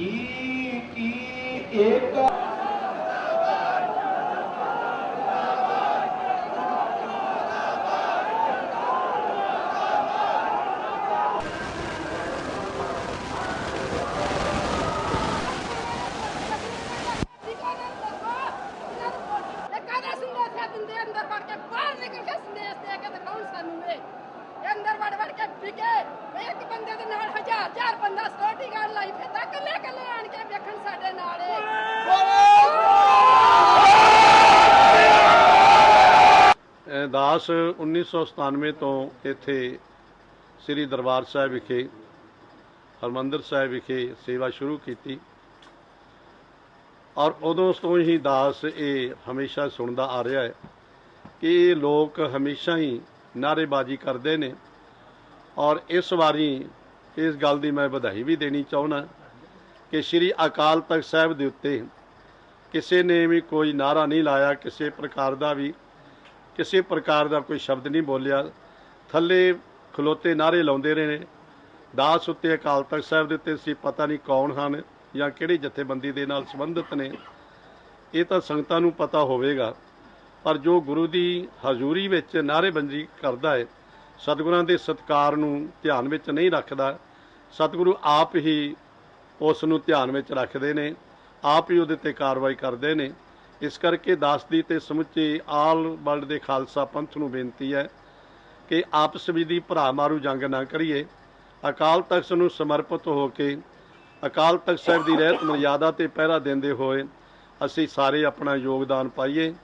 जी की एक अंदर बढ़ बढ़ के बिके एक बंदे ਦੇ ਨਾਲ ਹਜ਼ਾਰ ਹਜ਼ਾਰ ਬੰਦਾ ਸਕਿਉਰਟੀ ਗਾਰਡ ਲਾਈ ਫਿਰਦਾ ਕੱਲੇ ਦਾਸ 1997 ਤੋਂ ਇੱਥੇ ਸ੍ਰੀ ਦਰਬਾਰ ਸਾਹਿਬ ਵਿਖੇ, ਹਰਮੰਦਰ ਸਾਹਿਬ ਵਿਖੇ ਸੇਵਾ ਸ਼ੁਰੂ ਕੀਤੀ। ਔਰ ਉਦੋਂ ਤੋਂ ਹੀ ਦਾਸ ਇਹ ਹਮੇਸ਼ਾ ਸੁਣਦਾ ਆ ਰਿਹਾ ਹੈ ਕਿ ਇਹ ਲੋਕ ਹਮੇਸ਼ਾ ਹੀ ਨਾਅਰੇਬਾਜ਼ੀ ਕਰਦੇ ਨੇ। ਔਰ ਇਸ ਵਾਰੀ ਇਸ ਗੱਲ ਦੀ ਮੈਂ ਵਧਾਈ ਵੀ ਦੇਣੀ ਚਾਹੁੰਦਾ ਕਿ ਸ੍ਰੀ ਅਕਾਲ ਤਖਤ ਸਾਹਿਬ ਦੇ ਉੱਤੇ ਕਿਸੇ ਨੇ ਵੀ ਕੋਈ ਨਾਰਾ ਨਹੀਂ ਲਾਇਆ, ਕਿਸੇ ਪ੍ਰਕਾਰ ਦਾ ਵੀ ਕਿਸੇ ਪ੍ਰਕਾਰ ਦਾ ਕੋਈ ਸ਼ਬਦ ਨਹੀਂ ਬੋਲਿਆ। ਥੱਲੇ ਖਲੋਤੇ ਨਾਰੇ ਲਾਉਂਦੇ ਰਹੇ ਨੇ। ਦਾਸ ਉੱਤੇ ਅਕਾਲ ਤਖਤ ਸਾਹਿਬ ਦੇ ਉੱਤੇ ਸੀ, ਪਤਾ ਨਹੀਂ ਕੌਣ ਹਨ ਜਾਂ ਕਿਹੜੀ ਜਥੇਬੰਦੀ ਦੇ ਨਾਲ ਸੰਬੰਧਿਤ ਨੇ। ਇਹ ਤਾਂ ਸੰਗਤਾਂ ਨੂੰ ਪਤਾ ਹੋਵੇਗਾ। ਪਰ ਜੋ ਗੁਰੂ ਦੀ ਹਜ਼ੂਰੀ ਵਿੱਚ ਨਾਅਰੇਬੰਦੀ ਕਰਦਾ ਹੈ, ਸਤਿਗੁਰਾਂ ਦੇ ਸਤਕਾਰ ਨੂੰ ਧਿਆਨ ਵਿੱਚ ਨਹੀਂ ਰੱਖਦਾ। ਸਤਿਗੁਰੂ ਆਪ ਹੀ ਉਸ ਨੂੰ ਧਿਆਨ ਵਿੱਚ ਰੱਖਦੇ ਨੇ, ਆਪ ਹੀ ਉਹਦੇ ਤੇ ਕਾਰਵਾਈ ਕਰਦੇ ਨੇ। ਇਸ ਕਰਕੇ ਦਾਸ ਦੀ ਤੇ ਸਮੁੱਚੇ ਆਲ ਵਰਲਡ ਦੇ ਖਾਲਸਾ ਪੰਥ ਨੂੰ ਬੇਨਤੀ ਹੈ ਕਿ ਆਪਸ ਵਿੱਚ ਦੀ ਭਰਾ ਮਾਰੂ ਜੰਗ ਨਾ ਕਰੀਏ। ਅਕਾਲ ਤਖਤ ਨੂੰ ਸਮਰਪਿਤ ਹੋ ਕੇ ਅਕਾਲ ਤਖਤ ਸਾਹਿਬ ਦੀ ਰਹਿਤ ਮਰਿਆਦਾ ਤੇ ਪਹਿਰਾ ਦਿੰਦੇ ਹੋਏ ਅਸੀਂ ਸਾਰੇ ਆਪਣਾ ਯੋਗਦਾਨ ਪਾਈਏ।